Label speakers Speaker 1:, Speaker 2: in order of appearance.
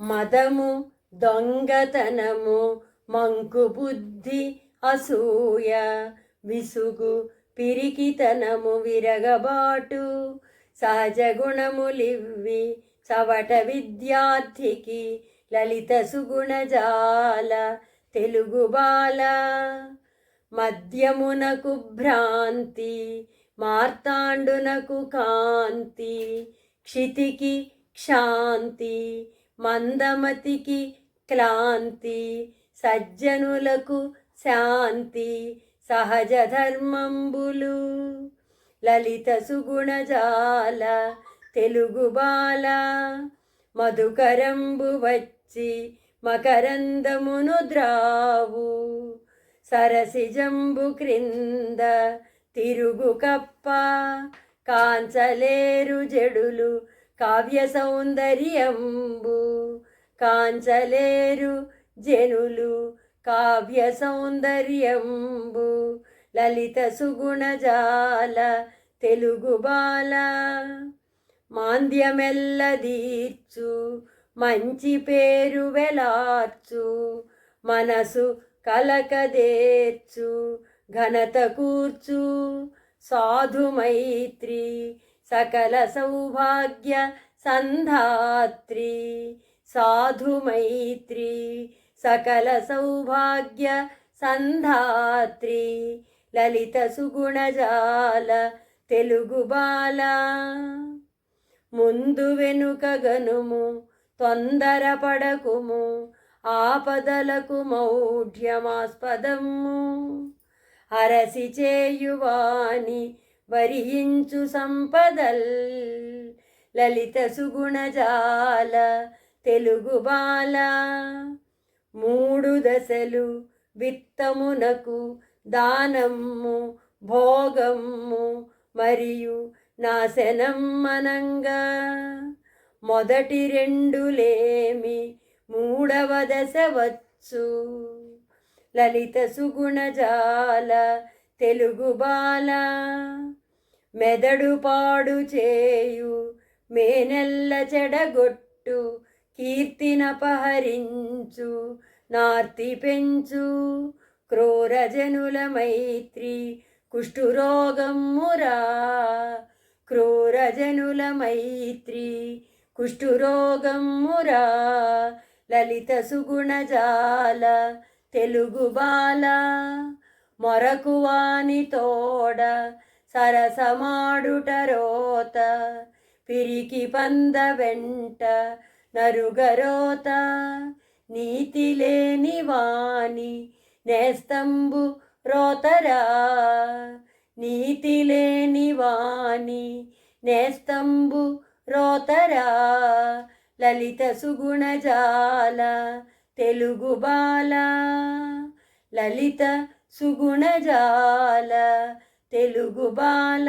Speaker 1: మదము దొంగతనము మంకు బుద్ధి అసూయ విసుగు పిరికితనము విరగబాటు సహజ గుణములివ్వి చవట విద్యార్థికి లలిత సుగుణజాల తెలుగు బాల. మద్యమునకు భ్రాంతి మార్తాండునకు కాంతి క్షితికి క్షాంతి మందమతికి క్లాంతి సజ్జనులకు శాంతి సహజ ధర్మంబులు లలిత సుగుణజాల తెలుగు బాల మధుకరంబు వచ్చి మకరందమును ద్రావు సరసిజంబు క్రింద తిరుగు కప్ప కాంచలేరు జడులు కావ్య సౌందర్యంబు కాంచలేరు జనులు. కావ్య సౌందర్యంబు లలిత సుగుణజాల తెలుగు బాల. మాంద్యమెల్లదీర్చు మంచి పేరు వెలార్చు మనసు కలకదేర్చు ఘనత కూర్చు సాధు మైత్రి సకల సౌభాగ్య సంధాత్రి సాధు మైత్రి సకల సౌభాగ్య సంధాత్రి లలిత సుగుణజాల తెలుగు బాల. ముందు వెనుక గనుము తొందరపడకుము ఆపదలకు మౌఢ్యమాస్పదము. అరసి చేయువాని వరియించు సంపదల్ లలిత సుగుణజాల తెలుగు బాల. మూడు దశలు విత్తమునకు దానము భోగము మరియు నాశనం మనంగా మొదటి రెండులేమి మూడవ దశ వచ్చు. లలిత సుగుణజాల తెలుగు బాల. మెదడు పాడు చేయు మేనెల్ల చెడగొట్టు కీర్తినపహరించు నార్తి పెంచు. క్రూరజనుల మైత్రి కుష్ఠురోగమురా. క్రూరజనుల మైత్రి కుష్ఠురోగమురా. లలిత సుగుణజాల తెలుగు బాల మొరకువాని తోడ సరసమాడుటరోత పిరికి పంద వెంట నరుగరోత. నీతి లేని వాణి నేస్తంబు రోతరా నీతి లేని వాణి నేస్తంబు రోతరా. లలిత సుగుణజాల తెలుగు బాల లలిత సుగుణజాల తెలుగు బాల.